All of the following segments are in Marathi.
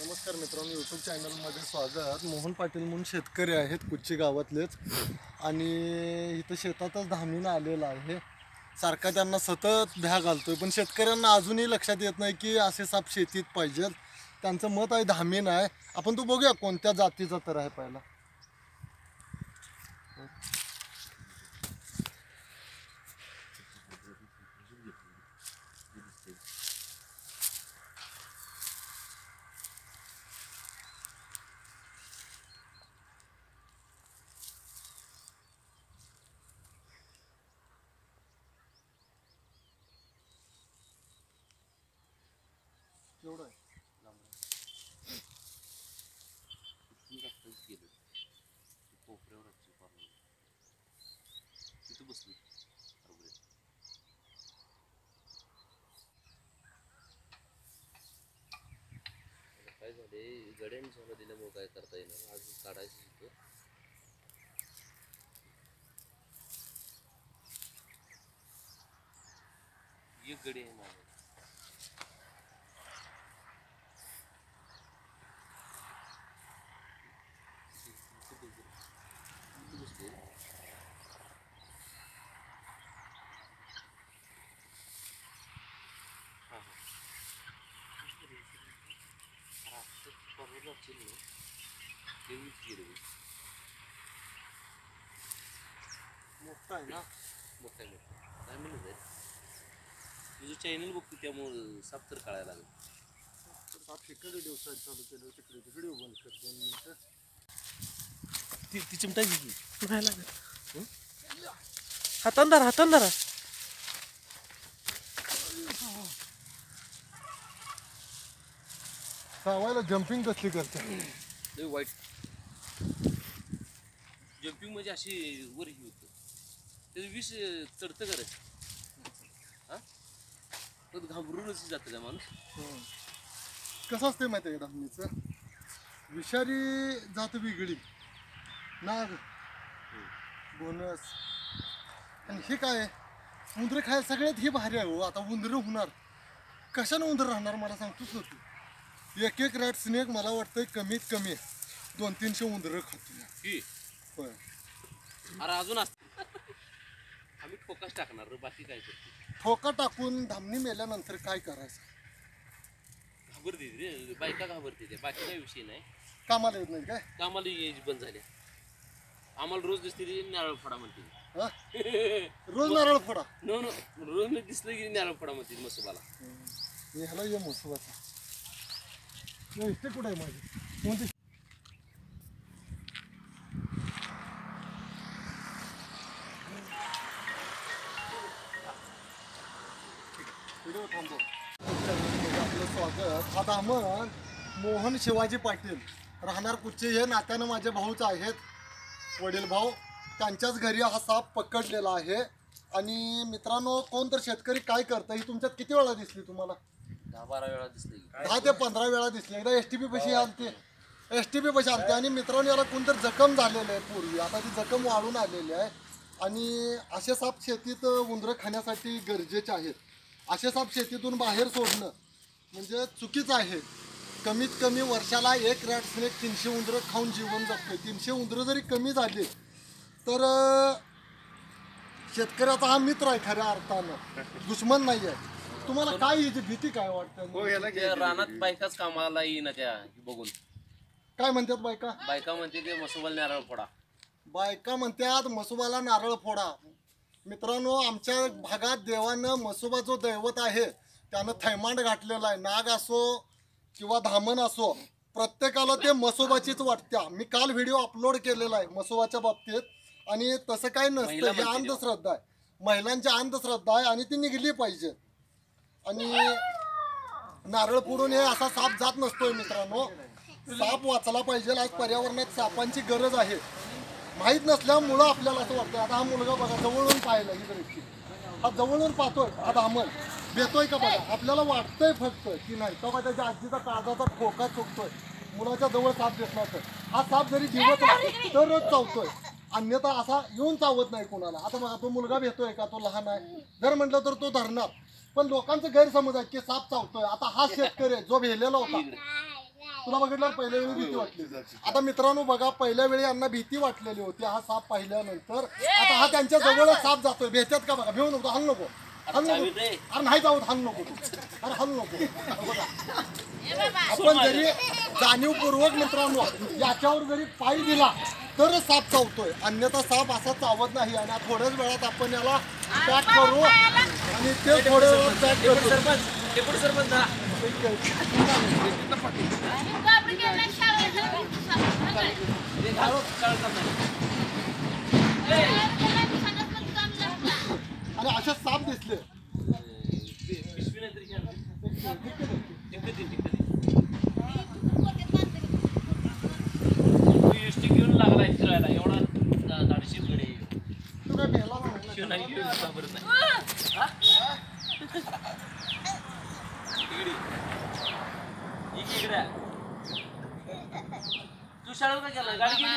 नमस्कार मित्रांनो यूट्यूब चॅनलमध्ये स्वागत. मोहन पाटील म्हणून शेतकरी आहेत कुच्ची गावातलेच. आणि इथं शेतातच धामीनं आलेला आहे. सारखा त्यांना सतत भ्या घालतोय पण शेतकऱ्यांना अजूनही लक्षात येत नाही की असे साप शेतीत पाहिजेत. त्यांचं मत आहे धामीन आहे. आपण तो बघूया कोणत्या जातीचा तर आहे पहिला. मध्ये झाले गड्याने सोनं काय करता येणार अजून काढायचं होतं. एक गडी आहे माझ्या मोठं आहे ना मोठा आहे मोठा काय म्हणत आहे तुझं चॅनल बघतो त्यामुळं साप तर कळायला लागलं. साप इकडे दिवसात चालू केलं तिकडे तिकडे बंद कर दोन मिनिटं ती ती चिमटा घे नाही लागत हातान धरा. हातान धरा चावायला जम्पिंग कसली करते? लय वाईट. जम्पिंग म्हणजे अशी वर ही होतं. त्याचं विष चढतं करायचं हा? घाबरूनच जातं का माणूस. कसं असते माहिती आहे धामणीचं विषारी जात वेगळी नाग. बोनस. आणि हे काय? उंदरं खायला सगळ्यात हे भारी आहे हो. आता उंदरं होणार. कशानं उंदर राहणार? मला सांगतोच होती एक एक रॅट स्नेक मला वाटतंय कमीत कमी दोन तीनशे उंदरं खातो होय. अरे अजून असत आम्ही फोकस टाकणार रे बाकी काय करतो? ठोका टाकून धामणी मेल्यानंतर काय करायचं? घाबरते रे बायका घाबरते बाकी काही विषय नाही. कामाला येत नाही काय? कामाला यायची बंद झाल्या. आम्हाला रोज दिसते ती नारळ फडा म्हणते. हा? रोज नारळ फोडा? नो नो रोज मी दिसलं की नारळ फडा म्हणते मसोबाला. ह्याला ये मोसवाचा इष्टे कुठे आहे माझी कोणती? व्हिडिओ आपलं स्वागत. हा दामन मोहन शिवाजी पाटील राहणार कुच्चे हे नात्यानं माझ्या भाऊच आहेत. वडील भाऊ त्यांच्याच घरी हा साप पकडलेला आहे. आणि मित्रांनो कोण तर शेतकरी काय करतं ही तुमच्यात किती वेळा दिसली तुम्हाला? दहा बारा वेळा दिसलं की. दहा ते पंधरा वेळा दिसले. एकदा एस टी पी पशी आलते एस टी पी पशी आलते आणि मित्रांनो याला कोणतरी जखम झालेलं आहे पूर्वी. आता ती जखम वाढून आलेली आहे. आणि असे साप शेतीत उंदरं खाण्यासाठी गरजेचे आहेत. असे साप शेतीतून बाहेर सोडणं म्हणजे चुकीचं आहे. कमीत कमी वर्षाला एक रॅट स्नेक तीनशे उंदरं खाऊन जीवन जगतोय. तीनशे उंदरं जरी कमी झाली तर शेतकऱ्याचा हा मित्र आहे खऱ्या अर्थानं. दुश्मन नाही आहे तुम्हाला काय याची भीती काय वाटतं? त्या रानात बायकाच कामाला येईना त्या बघून. काय म्हणतात बायका? बायका म्हणते ते मसोबाला नारळ फोडा. बायका म्हणतात मसोबाला नारळ फोडा. मित्रांनो आमच्या भागात देवानं मसोबा जो दैवत आहे त्यानं थैमांड घातलेला आहे. नाग असो किंवा धामण असो प्रत्येकाला ते मसोबाचीच वाटत्या मी काल व्हिडिओ अपलोड केलेला आहे मसोबाच्या बाबतीत. आणि तसं काही नसतं. महिला ही म्हणते अंधश्रद्धा आहे. महिलांची अंधश्रद्धा आहे आणि ती निघली पाहिजे. आणि नारळ फोडून हे असा साप जात नसतोय मित्रांनो. साप वाचला पाहिजे आज पर्यावरणात सापांची गरज आहे. माहीत नसल्यामुळं आपल्याला असं वाटतं आता हा मुलगा बघा जवळून पाहिला ही दृष्टी हा जवळून पाहतोय हा दामन देतोय का बघा? आपल्याला वाटतंय फक्त की नाही तो का त्याच्या आजीचा काळजाचा खोका चुकतोय. मुलाच्या जवळ साप देत तर हा साप जरी जिवत असेल तरच चावतोय. अन्यथा असा येऊन चावत नाही कोणाला. आता बघा तो मुलगा भेटतोय का? तो लहान आहे. जर म्हटलं तर तो धरणार. पण लोकांचं गैरसमज आहे की साप चावतोय. आता हा शेतकरी आहे जो भेलेला होता. तुला बघितल्यावर पहिल्या वेळी भीती वाटली. आता मित्रांनो बघा पहिल्या वेळी यांना भीती वाटलेली होती. हा साप पाहिल्यानंतर आता हा त्यांच्या जवळच साप जातोय. भेटत का बघा? भिवू नको हल नको. हल नको. अरे नाही जाऊ हल नको. तू. अरे हल नको. आपण जरी जाणीवपूर्वक मित्रांनो याच्यावर जरी पाय दिला तरच साप चावतोय. अन्यथा साप असा चावत नाही आणि आता थोड्याच वेळात आपण याला पॅक करू आणि ते थोड्या वेळात पॅक करू. सरपंच डेप्युटी सरपंच जा. ते घाल, शाळेत जाताना. आणि असे साप दिसले पि- पिशवी नाही तरी घ्या ना. टिकतं दे, टिकतं दे. तू इष्टी घेऊन लागलाय फिरायला एवढा दा- दाढीशी गडे तू काय भेला नाही. हा? इकडे. इक इकडे. तू शाळेत काय केलं गाडी गेली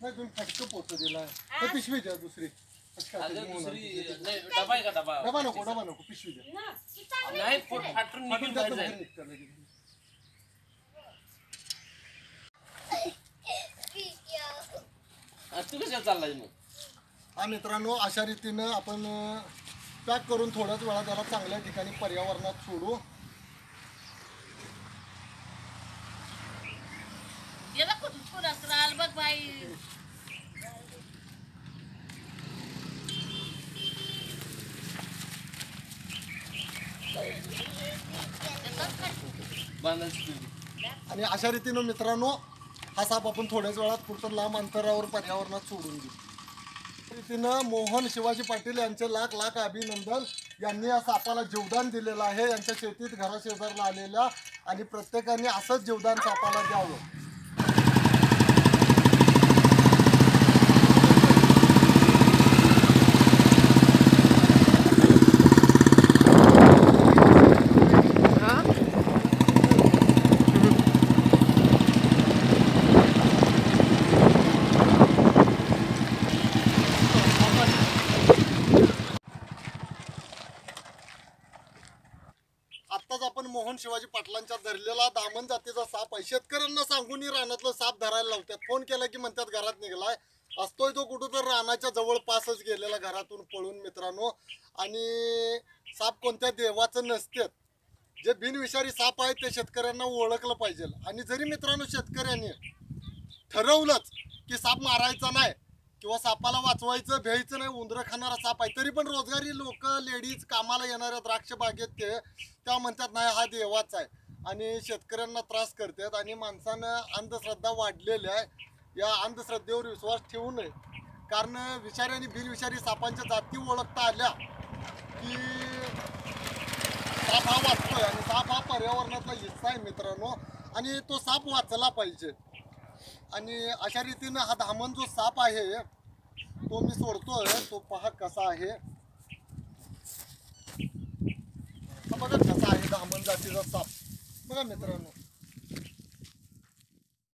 नाही तुम्ही फटकं पोच दिलाय ते पिशवी द्या दुसरी अगं. दुसरी नाही डबा आहे का डबा डबा नको डबा नको पिशवी द्या नाही फाटून निघून आपण बाहेर त्यातून बाहेर जाईल निघतं लगेच. तू कशाला चाललाय मग? हा मित्रांनो अशा रीतीनं आपण पॅक करून थोड्याच वेळा त्याला चांगल्या ठिकाणी पर्यावरणात सोडू. बघ बाई. बांधायची तुझी. आणि अशा रीतीनं मित्रांनो हा साप आपण थोड्याच वेळात कुठं लांब अंतरावर पर्यावरणात सोडून देऊ. रीतीनं मोहन शिवाजी पाटील यांचे लाख लाख अभिनंदन. यांनी या सापाला जीवदान दिलेलं आहे. यांच्या शेतीत घराशेजारला आलेल्या आणि प्रत्येकाने असंच जीवदान सापाला द्यावं. आत्ताच आपण मोहन शिवाजी पाटलांच्या धरलेला दामन जातीचा साप आहे. शेतकऱ्यांना सांगून रानातलं साप धरायला लावतात. फोन केला की म्हणतात घरात निघालाय. असतोय तो कुठं तर रानाच्या जवळपासच गेलेला घरातून पळून मित्रांनो. आणि साप कोणत्या देवाचं नसतात. जे बिनविषारी साप आहेत ते शेतकऱ्यांना ओळखलं पाहिजे. आणि जरी मित्रांनो शेतकऱ्यांनी ठरवलंच की साप मारायचा नाही किंवा सापाला वाचवायचं भ्यायचं नाही उंदरं खाणारा साप आहे तरी पण रोजगारी लोक लेडीज कामाला येणाऱ्या द्राक्ष बागेत ते त्या म्हणतात नाही हा देवाच आहे. आणि शेतकऱ्यांना त्रास करतात आणि माणसानं अंधश्रद्धा वाढलेली आहे. या अंधश्रद्धेवर विश्वास ठेवू नये. कारण विषारी आणि बिनविषारी सापांच्या जाती ओळखता आल्या की साप हा वाचतोय आणि साप हा पर्यावरणाचा हिस्सा आहे मित्रांनो. आणि तो साप वाचला पाहिजे. आणि अशा रीतीनं हा धामण जो साप आहे तो मी सोडतोय. तो पहा कसा आहे. बघा कसा आहे धामण जातीचा साप. बघा मित्रांनो.